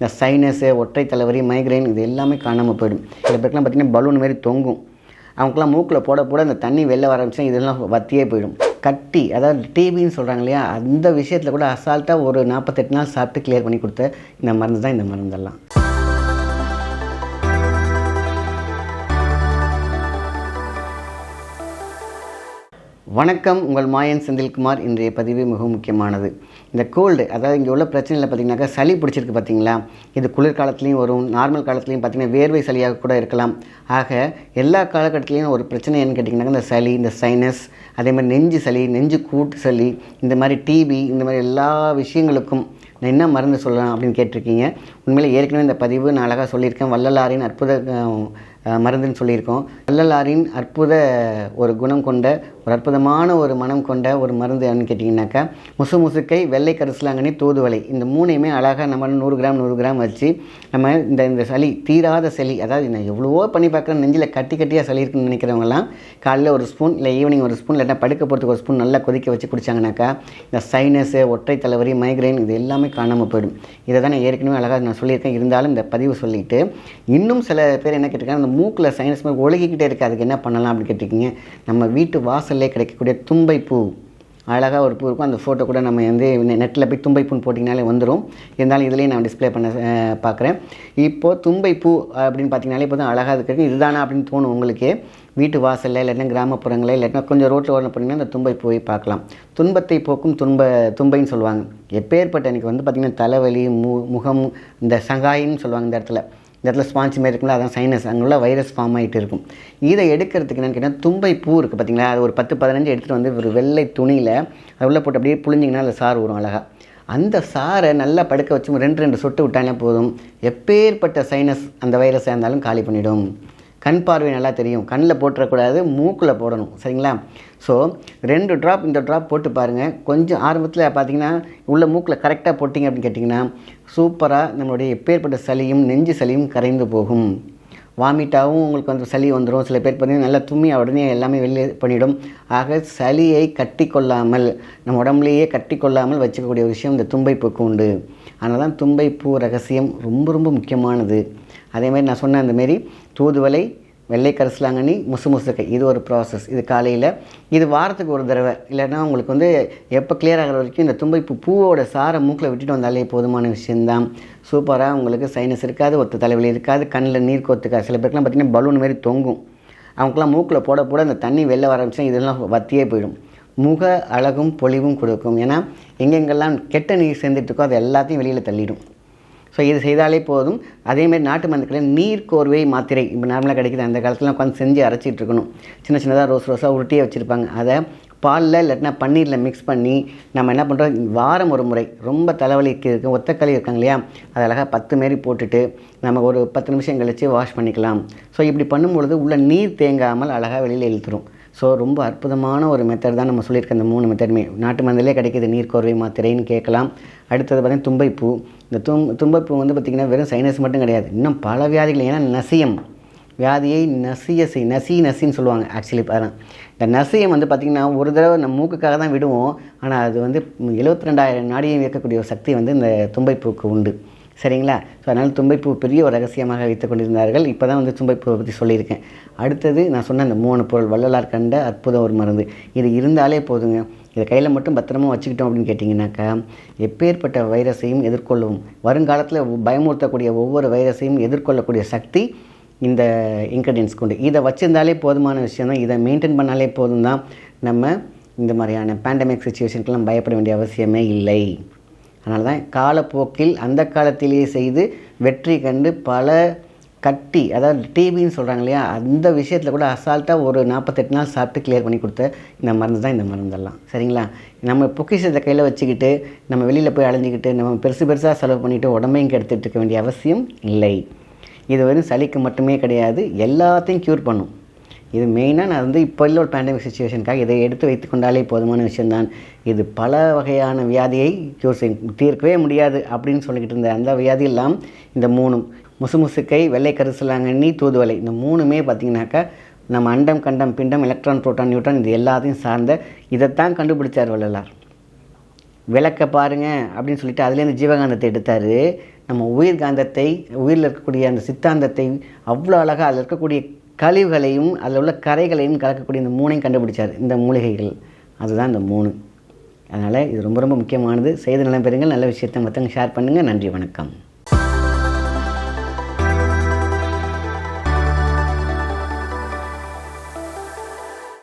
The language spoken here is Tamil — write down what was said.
இந்த சைனஸு ஒற்றை தலைவரி மைக்ரைன் இது எல்லாமே காணாமல் போயிடும். சில பேருக்குலாம் பார்த்திங்கன்னா பலூன் மாதிரி தொங்கும். அவங்களுக்குலாம் மூக்கில் போட போட அந்த தண்ணி வெளில வர ஆரம்பிச்சா இதெல்லாம் வத்தியே போயிடும். கட்டி அதாவது டிபின்னு சொல்கிறாங்க இல்லையா அந்த விஷயத்தில் கூட அசால்ட்டாக ஒரு நாற்பத்தெட்டு நாள் சாப்பிட்டு கிளியர் பண்ணி கொடுத்த இந்த மருந்து தான் இந்த மருந்தெல்லாம். வணக்கம் உங்கள் மாயன் செந்தில்குமார். இன்றைய பதிவு மிகவும் முக்கியமானது. இந்த கோல்டு அதாவது இங்கே உள்ள பிரச்சனையில் பார்த்திங்கனாக்கா சளி பிடிச்சிருக்கு பார்த்தீங்களா இது குளிர்காலத்துலேயும் வரும் நார்மல் காலத்துலேயும் பார்த்தீங்கன்னா வேர்வை சளியாக கூட இருக்கலாம். ஆக எல்லா காலகட்டத்துலேயும் ஒரு பிரச்சனை என்னன்னு கேட்டிங்கன்னாக்கா இந்த சளி இந்த சைனஸ் அதே மாதிரி நெஞ்சு சளி நெஞ்சு கூட்டு சளி இந்த மாதிரி டிபி இந்த மாதிரி எல்லா விஷயங்களுக்கும் நான் என்ன மருந்து சொல்லலாம் அப்படின்னு கேட்டிருக்கீங்க? உண்மையில் ஏற்கனவே இந்த பதிவு நான் அழகாக சொல்லியிருக்கேன். வள்ளலாரின் அற்புத மருந்துன்னு சொல்லியிருக்கோம். வள்ளலாரின் அற்புத ஒரு குணம் கொண்ட ஒரு அற்புதமான ஒரு மனம் கொண்ட ஒரு மருந்து என்னன்னு கேட்டிங்கனாக்கா முசு முசுக்கை வெள்ளை கரிசலாங்கண்ணி தூதுவளை. இந்த மூணையுமே அழகாக நம்ம நூறு கிராம் நூறு கிராம் வச்சு நம்ம இந்த இந்த சளி தீராத சளி அதாவது நான் எவ்வளவோ பண்ணி பார்க்குறேன் நெஞ்சில் கட்டி கட்டியாக சளி இருக்குன்னு நினைக்கிறவங்கலாம் காலையில் ஒரு ஸ்பூன் இல்லை ஈவினிங் ஒரு ஸ்பூன் இல்லைனா படுக்க போகிறதுக்கு ஒரு ஸ்பூன் நல்லா கொதிக்க வச்சு குடித்தாங்கனாக்கா இந்த சைனஸு ஒற்றை தலைவரி மைக்ரைன் இது எல்லாமே காணாமல் போயிடும். இதை தான் நான் ஏற்கனவே அழகாக நான் சொல்லியிருக்கேன். இருந்தாலும் இந்த பதிவு சொல்லிவிட்டு இன்னும் சில பேர் என்ன கேட்டிருக்காங்க மூக்கில் சைனஸ் மாதிரி ஒழுகிக்கிட்டே இருக்குது அதுக்கு என்ன பண்ணலாம் அப்படின்னு கேட்டிருக்கீங்க? நம்ம வீட்டு வாசல்லே கிடைக்கக்கூடிய தும்பை பூ அழகாக ஒரு பூ இருக்கும். அந்த ஃபோட்டோ கூட நம்ம வந்து நெட்டில் போய் தும்பை பூன்னு போட்டிங்கனாலே வந்துடும் இருந்தாலும் இதுலேயும் நான் டிஸ்ப்ளே பண்ண பார்க்குறேன். இப்போது தும்பை பூ அப்படின்னு பார்த்தீங்கனாலே இப்போ தான் அழகாக இருக்குது இதுதானா அப்படின்னு தோணும் உங்களுக்கே. வீட்டு வாசலில் இல்லைன்னா கிராமப்புறங்களில் இல்லைன்னா கொஞ்சம் ரோட்டில் ஓரம் போனீங்கன்னா அந்த தும்பை பூவை பார்க்கலாம். துன்பத்தை போக்கும் துன்ப தும்பைன்னு சொல்லுவாங்க. எப்பேற்பட்ட எனக்கு வந்து பார்த்திங்கன்னா தலைவலி மு முகம் இந்த சங்காயின்னு சொல்லுவாங்க இந்த இடத்துல. இந்த இடத்துல ஸ்பாஞ்ச் மாதிரி இருக்கும்ல அதான் சைனஸ் அங்கே வைரஸ் ஃபார்ம் ஆகிட்டு இருக்கும். இதை எடுக்கிறதுக்கு என்னென்னு கேட்டால் தும்பை பூ இருக்குது பார்த்தீங்களா அது ஒரு பத்து பதினஞ்சு எடுத்துகிட்டு வந்து ஒரு வெள்ளை துணியில் அது உள்ளே போட்டு அப்படியே புழிஞ்சிங்கன்னா அதில் சாறு வரும் அழகாக அந்த சாரை நல்லா படுக்க வச்சு ரெண்டு ரெண்டு சொட்டு விட்டாலே போதும். எப்பேற்பட்ட சைனஸ் அந்த வைரஸாக இருந்தாலும் காலி பண்ணிவிடும் கண் பார்வை நல்லா தெரியும். கண்ணில் போட்டுறக்கூடாது மூக்கில் போடணும். சரிங்களா? ஸோ ரெண்டு ட்ராப் இந்த ட்ராப் போட்டு பாருங்கள் கொஞ்சம் ஆரம்பத்தில் பார்த்தீங்கன்னா உள்ள மூக்கில் கரெக்டாக போட்டிங்க அப்படின்னு கேட்டிங்கன்னா சூப்பராக நம்மளுடைய எப்பேற்பட்ட சளியும் நெஞ்சு சளியும் கரைந்து போகும். வாமிட்டாகவும் உங்களுக்கு வந்து சளி வந்துடும் சில பேர் பார்த்தீங்கன்னா நல்லா தும்மி உடனே எல்லாமே வெளியே பண்ணிவிடும் ஆக சளியை கட்டி கொள்ளாமல் நம்ம உடம்புலையே கட்டி கொள்ளாமல் வச்சுக்கக்கூடிய விஷயம் இந்த தும்பை பூக்கு உண்டு அதனால தான் பூ ரகசியம் ரொம்ப ரொம்ப முக்கியமானது. அதே மாதிரி நான் சொன்ன அந்த மாரி தூதுவளை வெள்ளை கரிசலாங்கண்ணி முசு முசுக்கை. இது ஒரு ப்ராசஸ் இது காலையில் இது வாரத்துக்கு ஒரு தடவை. இல்லைன்னா உங்களுக்கு வந்து எப்போ கிளியர் ஆகிற வரைக்கும் இந்த தும்பைப்பூ பூவோட சாரை மூக்கில் விட்டுட்டு வந்தாலே போதுமான விஷயந்தான் சூப்பராக உங்களுக்கு சைனஸ் இருக்காது ஒத்த தலைவலி இருக்காது கண்ணில் நீர் கோத்துக்காது. சில பேருக்குலாம் பார்த்திங்கன்னா பலூன் மாதிரி தொங்கும். அவங்களுக்குலாம் மூக்கில் போட போட அந்த தண்ணி வெளில வர ஆரம்பிச்சா இதெல்லாம் வத்தியே போயிடும். முக அழகும் பொலிவும் கொடுக்கும். ஏன்னா எங்கெங்கெல்லாம் கெட்ட நீர் சேர்ந்துட்டு இருக்கோ அது எல்லாத்தையும் வெளியில் தள்ளிடும். ஸோ இது செய்தாலே போதும். அதேமாதிரி நாட்டு மருந்துக்களில் நீர் கோர்வை மாத்திரை இப்போ நார்மலாக கிடைக்குது. அந்த காலத்தில் உட்காந்து செஞ்சு அரைச்சிட்டு இருக்கணும். சின்ன சின்னதாக ரோஸ் ரோஸாக உருட்டியே வச்சுருப்பாங்க. அதை பாலில் இல்லாட்டினா பன்னீரில் மிக்ஸ் பண்ணி நம்ம என்ன பண்ணுறோம் வாரம் ஒரு முறை ரொம்ப தலைவலிக்கு இருக்கு ஒத்தக்களி இருக்காங்க இல்லையா? அது அழகாக பத்து மாரி போட்டுட்டு நம்ம ஒரு பத்து நிமிஷம் கழித்து வாஷ் பண்ணிக்கலாம். ஸோ இப்படி பண்ணும்பொழுது உள்ள நீர் தேங்காமல் அழகாக வெளியில் இழுத்துரும். ஸோ ரொம்ப அற்புதமான ஒரு மெத்தட் தான் நம்ம சொல்லியிருக்க இந்த மூணு மெத்தடுமே நாட்டு மருந்திலே கிடைக்கிது நீர்க்கோர்வை மாத்திரைன்னு கேட்கலாம். அடுத்தது பார்த்தீங்கன்னா தும்பைப்பூ. இந்த தும் தும்பைப்பூ வந்து பார்த்திங்கன்னா வெறும் சைனஸ் மட்டும் கிடையாது. இன்னும் பல வியாதிகள் ஏன்னா நசியம். வியாதியை நசிய செய் நசி நசின்னு சொல்லுவாங்க ஆக்சுவலி அதெல்லாம் இந்த நசியம் வந்து பார்த்திங்கன்னா ஒரு தடவை நம்ம மூக்குக்காக தான் விடுவோம். ஆனால் அது வந்து எழுபத்தி ரெண்டாயிரம் நாடியை இயக்கக்கூடிய ஒரு சக்தி வந்து இந்த தும்பைப்பூக்கு உண்டு. சரிங்களா? ஸோ அதனால் தும்பைப்பூ பெரிய ஒரு ரகசியமாக வைத்துக் கொண்டிருந்தார்கள். இப்போ தான் வந்து தும்பைப்பூவை பற்றி சொல்லியிருக்கேன். அடுத்தது நான் சொன்ன அந்த மூணு பொருள் வள்ளலார் கண்ட அற்புத ஒரு மருந்து. இது இருந்தாலே போதுங்க. இதை கையில் மட்டும் பத்திரமா வச்சுக்கிட்டோம் அப்படின்னு கேட்டிங்கனாக்கா எப்பேற்பட்ட வைரஸையும் எதிர்கொள்ளும். வருங்காலத்தில் பயமுறுத்தக்கூடிய ஒவ்வொரு வைரஸையும் எதிர்கொள்ளக்கூடிய சக்தி இந்த இன்க்ரீடியன்ஸ் கொண்டு. இதை வச்சிருந்தாலே போதுமான விஷயம் தான் இதை மெயின்டைன் பண்ணாலே போதும் தான் நம்ம இந்த மாதிரியான பேண்டமிக் சுச்சுவேஷனுக்கெல்லாம் பயப்பட வேண்டிய அவசியமே இல்லை. அதனால தான் காலப்போக்கில் அந்த காலத்திலேயே செய்து வெற்றி கண்டு பல கட்டி அதாவது டிபின்னு சொல்கிறாங்க இல்லையா அந்த விஷயத்தில் கூட அசால்ட்டாக ஒரு நாற்பத்தெட்டு நாள் சாப்பிட்டு கிளியர் பண்ணி கொடுத்த இந்த மருந்து தான் இந்த மருந்தெல்லாம். சரிங்களா? நம்ம பொக்கிஷத்தை கையில் வச்சுக்கிட்டு நம்ம வெளியில் போய் அலைஞ்சிக்கிட்டு நம்ம பெருசு பெருசாக செலவு பண்ணிவிட்டு உடம்பையும் கெடுத்துட்டு இருக்க வேண்டிய அவசியம் இல்லை. இது வந்து சளிக்கு மட்டுமே கிடையாது எல்லாத்தையும் க்யூர் பண்ணும். இது மெயினாக நான் வந்து இப்போ உள்ள ஒரு பேண்டமிக் சுச்சுவேஷனுக்காக இதை எடுத்து வைத்துக்கொண்டாலே போதுமான விஷயம்தான். இது பல வகையான வியாதியை க்யூர் செய்யும் தீர்க்கவே முடியாது அப்படின்னு சொல்லிக்கிட்டு இருந்த அந்த வியாதியெல்லாம் இந்த மூணும். முசுமுசுக்கை வெள்ளை கரிசலாங்கண்ணி தூதுவளை இந்த மூணுமே பார்த்திங்கனாக்கா நம்ம அண்டம் கண்டம் பிண்டம் எலக்ட்ரான் புரோட்டான் நியூட்ரான் இது எல்லாத்தையும் சார்ந்த இதைத்தான் கண்டுபிடிச்சார் வள்ளலார். விளக்க பாருங்க அப்படின்னு சொல்லிட்டு அதுலேருந்து ஜீவகாந்தத்தை எடுத்தார். நம்ம உயிர் காந்தத்தை உயிரில் இருக்கக்கூடிய அந்த சித்தாந்தத்தை அவ்வளோ அழகாக அதில் இருக்கக்கூடிய கழிவுகளையும் அதில் உள்ள கரைகளையும் கலக்கக்கூடிய இந்த மூணையும் கண்டுபிடிச்சார். இந்த மூலிகைகள். அதுதான் இந்த மூணு. அதனால் இது ரொம்ப ரொம்ப முக்கியமானது. செய்த நலம் பெறுங்கள் நல்ல விஷயத்தை மற்றவங்க ஷேர் பண்ணுங்கள் நன்றி வணக்கம்.